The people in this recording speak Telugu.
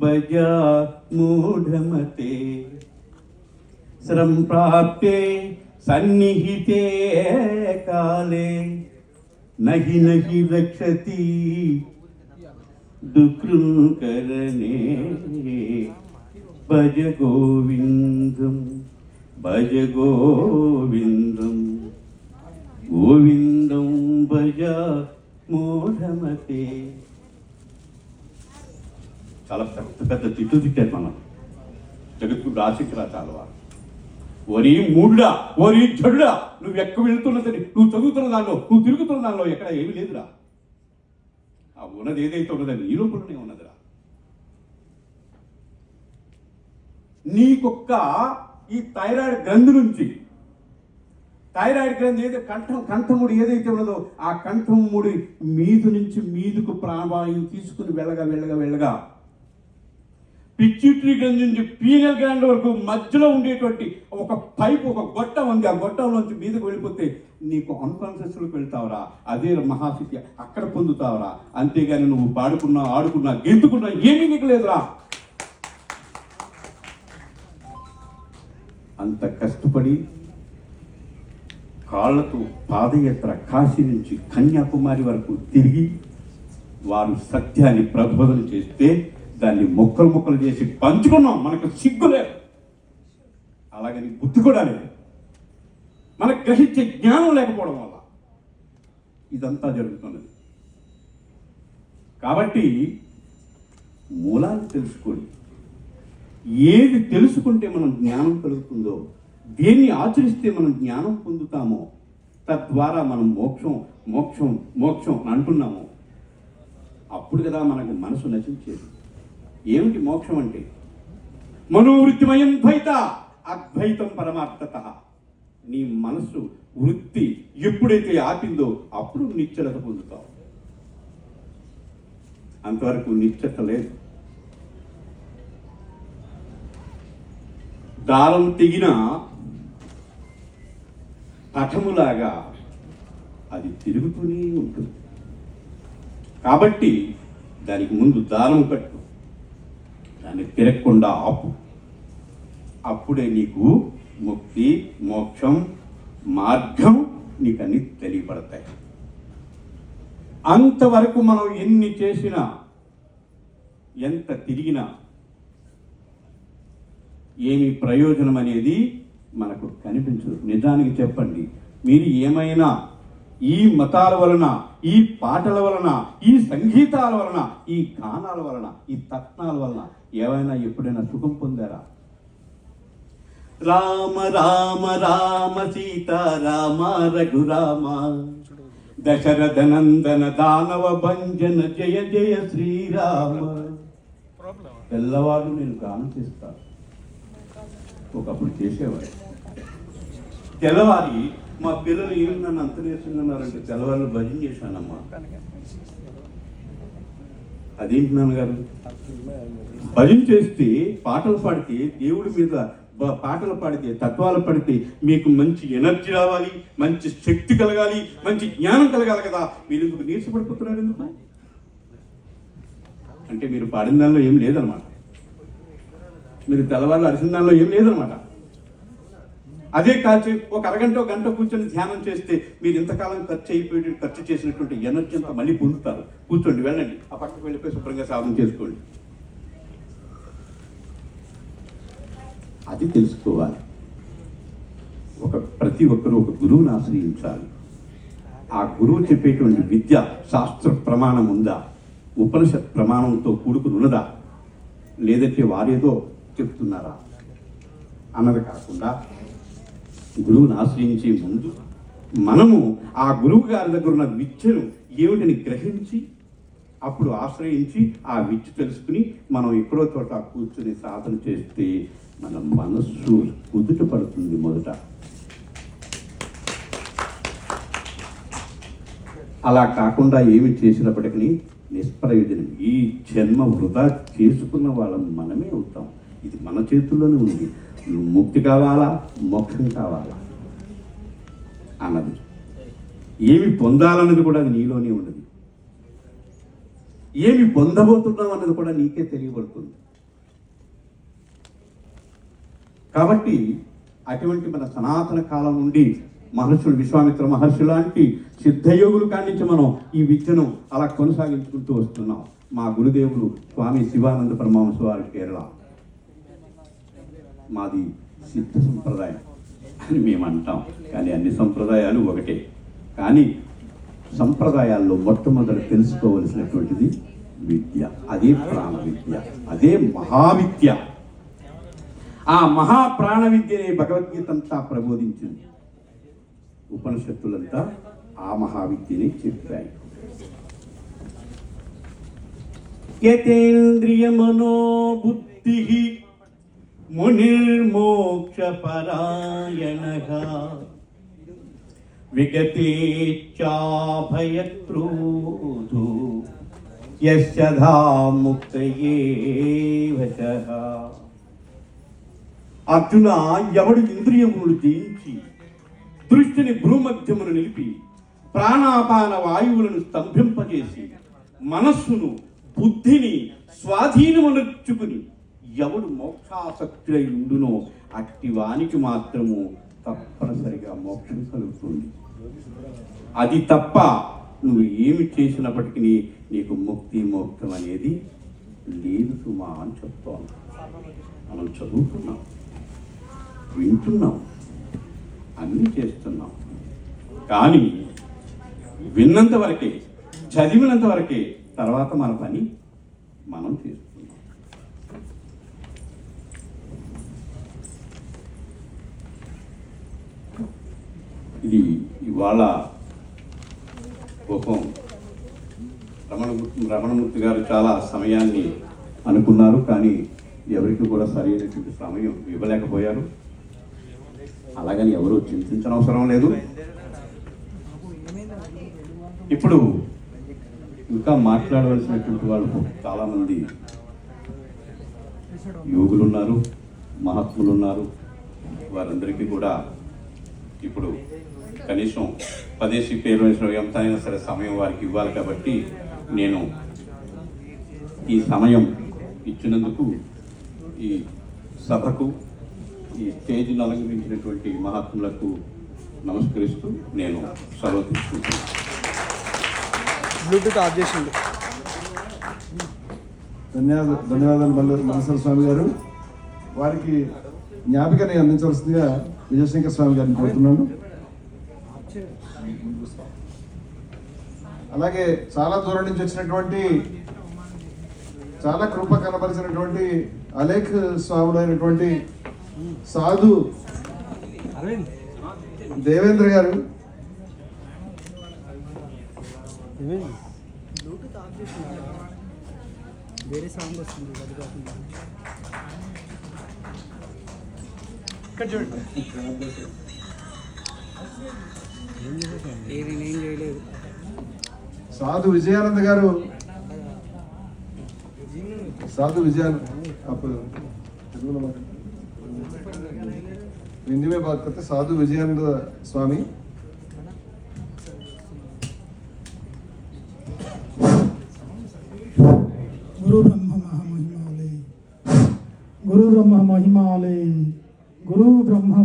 भजा मूढमते प्राप्ते सन्निहिते काले न हि न हि रक्षति दुकृङ्करणे भज गोविन्दं भज गोविन्दं गोविन्दं भज मूढमते చాలా పెద్ద పెద్ద తిట్లు తిట్టారు మనం జగత్కు రాసికరా చాలా ఓరి మూడుడా ఒరి చెడుడా నువ్వు ఎక్క వెళుతున్నదని నువ్వు చదువుతున్న దానిలో నువ్వు తిరుగుతున్న దానిలో ఎక్కడ ఏమీ లేదురా. ఆ ఉన్నది ఏదైతే ఉన్నదని నీ లోపలనే ఉన్నదిరా. నీకొక్క ఈ థైరాయిడ్ గ్రంథి నుంచి థైరాయిడ్ గ్రంథి ఏదో కంఠం కంఠముడి ఏదైతే ఉన్నదో ఆ కంఠముడి మీదు నుంచి మీదుకు ప్రాణవాయువు తీసుకుని వెళ్ళగా వెళ్ళగా వెళ్ళగా పిచ్యూట్రీ గ్రంథి నుంచి పీనల్ గ్రాండ్ వరకు మధ్యలో ఉండేటువంటి ఒక పైపు ఒక గొట్టం ఉంది. ఆ గొట్టంలోంచి మీదకు వెళ్ళిపోతే నీకు అన్కాన్షియస్లోకి వెళ్తావురా అదే మహాశక్తి అక్కడ పొందుతావురా. అంతేగాని నువ్వు పాడుకున్నా ఆడుకున్నా గెంతుకున్నా ఏమీ నీకు లేదురా. అంత కష్టపడి కాళ్ళతో పాదయాత్ర కాశీ నుంచి కన్యాకుమారి వరకు తిరిగి వారు సత్యాన్ని ప్రబోధన చేస్తే దాన్ని మొక్కలు మొక్కలు చేసి పంచుకున్నాం. మనకు సిగ్గు లేదు. అలాగని బుద్ధి కూడా లేదు. మనకు గ్రహించే జ్ఞానం లేకపోవడం వల్ల ఇదంతా జరుగుతున్నది. కాబట్టి మూలాలు తెలుసుకోండి ఏది తెలుసుకుంటే మనం జ్ఞానం కలుగుతుందో దేన్ని ఆచరిస్తే మనం జ్ఞానం పొందుతామో తద్వారా మనం మోక్షం మోక్షం మోక్షం అంటున్నాము అప్పుడు కదా మనకు మనసు నశించేది. ఏమిటి మోక్షం అంటే? మనోవృత్తిమయం ద్వైత అద్వైతం పరమార్థత. నీ మనసు వృత్తి ఎప్పుడైతే ఆపిందో అప్పుడు నిశ్చలత పొందుతావు. అంతవరకు నిశ్చత లేదు. దారం తెగిన పటములాగా అది తిరుగుతూనే ఉంటుంది. కాబట్టి దానికి ముందు దారం కట్టు. అని తిరగకుండా ఆపు. అప్పుడే నీకు ముక్తి మోక్షం మార్గం నీకు అన్ని తెలియపడతాయి. అంతవరకు మనం ఎన్ని చేసినా ఎంత తిరిగినా ఏమి ప్రయోజనం అనేది మనకు కనిపించదు. నిజానికి చెప్పండి మీరు ఏమైనా ఈ మతాల వలన ఈ పాటల వలన ఈ సంగీతాల వలన ఈ గానాల వలన ఈ తత్నాల వలన ఏమైనా ఎప్పుడైనా సుఖం పొందారా? రామ రామ రామ సీత రామ రఘురామ. దశరథ నందన దానవ భంజన జయ జయ శ్రీరామ. తెల్లవాళ్ళు నేను గానం చేస్తాను. ఒకప్పుడు చేసేవాడు తెల్లవారి మా పిల్లలు ఏమి నన్ను అంత నేర్చుకున్నారంటే తెల్లవాళ్ళు భజన చేశానమ్మా. అదేంటి నాన్నగారు? భజన చేస్తే పాటలు పాడితే దేవుడి మీద పాటలు పాడితే తత్వాలు పడితే మీకు మంచి ఎనర్జీ రావాలి మంచి శక్తి కలగాలి మంచి జ్ఞానం కలగాలి కదా. మీరు ఎందుకు నీరసపడిపోతున్నారు ఎందుకు? అంటే మీరు పాడిన దానిలో ఏం లేదనమాట మీరు తెల్లవాళ్ళు అరిసిన దానిలో ఏం లేదనమాట అదే కాచి ఒక అరగంట గంట కూర్చొని ధ్యానం చేస్తే మీరు ఇంతకాలం ఖర్చు అయిపోయి ఖర్చు చేసినటువంటి ఎనర్జీ అంతా మళ్ళీ పొందుతారు. కూర్చోండి వెళ్ళండి. ఆ పక్కకు వెళ్ళిపోయి శుభ్రంగా సాధన చేసుకోండి. అది తెలుసుకోవాలి. ఒక ప్రతి ఒక్కరూ ఒక గురువుని ఆశ్రయించాలి. ఆ గురువు చెప్పేటువంటి విద్య శాస్త్ర ప్రమాణం ఉందా? ఉపనిషత్ ప్రమాణంతో కూడుకుని ఉన్నదా? లేదంటే వారేదో చెప్తున్నారా? అన్నది కాకుండా గురువుని ఆశ్రయించే ముందు మనము ఆ గురువు గారి దగ్గర ఉన్న విద్యను ఏమిటని గ్రహించి అప్పుడు ఆశ్రయించి ఆ విద్య తెలుసుకుని మనం ఎక్కడో చోట కూర్చుని సాధన చేస్తే మన మనస్సు కుదుట పడుతుంది మొదట. అలా కాకుండా ఏమి చేసినప్పటికీ నిష్ప్రయోజనం. ఈ జన్మ వృధా చేసుకున్న వాళ్ళం మనమే అవుతాం. ఇది మన చేతుల్లోనే ఉంది. నువ్వు ముక్తి కావాలా? మోక్షం కావాలా? అన్నది. ఏమి పొందాలన్నది కూడా అది నీలోనే ఉన్నది. ఏమి పొందబోతున్నాం అన్నది కూడా నీకే తెలియబడుతుంది. కాబట్టి అటువంటి మన సనాతన కాలం నుండి మహర్షులు విశ్వామిత్ర మహర్షి లాంటి సిద్ధయోగులు కానించి మనం ఈ విద్యను అలా కొనసాగించుకుంటూ వస్తున్నాం. మా గురుదేవులు స్వామి శివానంద పరమహంస వారి కేరళ. మాది సిద్ధ సంప్రదాయం అని మేము అంటాం కానీ అన్ని సంప్రదాయాలు ఒకటే. కానీ సంప్రదాయాల్లో మొట్టమొదటి తెలుసుకోవలసినటువంటిది విద్య. అదే ప్రాణ విద్య అదే మహావిద్య. ఆ మహాప్రాణ విద్యనే భగవద్గీత అంతా ప్రబోధించింది. ఉపనిషత్తులంతా ఆ మహావిద్యని చెప్పాయి. యతేంద్రియ మనోబుద్ధి మునిర్మోక్ష పరాయణగా. విగతేచ్ఛాభయక్రోధో యశధా ముక్తయే అర్జున ఎవడు ఇంద్రియములు జయించి దృష్టిని భ్రూమధ్యమును నిలిపి ప్రాణాపాన వాయువులను స్తంభింపజేసి మనస్సును బుద్ధిని స్వాధీనమునర్చుకుని ఎవడు మోక్షాసక్తుడై ఉండునో అట్టి వానికి మాత్రము తప్పనిసరిగా మోక్షం కలుగుతుంది. అది తప్ప నువ్వు ఏమి చేసినప్పటికీ నీకు ముక్తి మోక్షం అనేది లేదు సుమా అని చెప్తాను మనం చదువుతున్నాం వింటున్నాం అన్నీ చేస్తున్నాం. కానీ విన్నంత వరకే చదివినంత వరకే తర్వాత మన పని మనం చేస్తున్నాం. ఇది ఇవాళ కోపం. రమణ రమణమూర్తి గారు చాలా సమయాన్ని అనుకున్నారు కానీ ఎవరికి కూడా సరైనటువంటి సమయం ఇవ్వలేకపోయారు. అలాగని ఎవరు చింతించనవసరం లేదు. ఇప్పుడు ఇంకా మాట్లాడవలసినటువంటి వాళ్ళు చాలామంది యోగులు ఉన్నారు మహాత్ములు ఉన్నారు వారందరికీ కూడా ఇప్పుడు కనీసం పదేసి పేరు ఎంత అయినా సరే సమయం వారికి ఇవ్వాలి కాబట్టి నేను ఈ సమయం ఇచ్చినందుకు ఈ సభకు ఈ స్టేజ్ని అలంకరించినటువంటి మహాత్ములకు నమస్కరిస్తూ నేను సెలవు తీసుకుంటున్నాను. ధన్యవాదాలు ధన్యవాదాలు మల్ల మల్లేశ్వర స్వామి గారు. వారికి జ్ఞాపికని అందించవలసిందిగా విజయశంకర్ స్వామి గారిని కోరుతున్నాను. అలాగే చాలా దూరం నుంచి వచ్చినటువంటి చాలా కృప కనబరిచినటువంటి అలేఖ్ స్వాములు అయినటువంటి సాధు దేవేంద్ర గారు. వేరే వస్తుంది అది కాకుండా. ఇక్కడ చూడండి. ఏం చేసేసాను ఏది నేను చేయలేదు సాధు విజయానంద గారు సాధు విజయానంద అప్పుడు తెలుగులో మాట్లాడు. हिंदी में बात करते साधु विजयानंद स्वामी गुरु ब्रह्म महिमालय गुरु ब्रह्म महिमालय गुरु ब्रह्म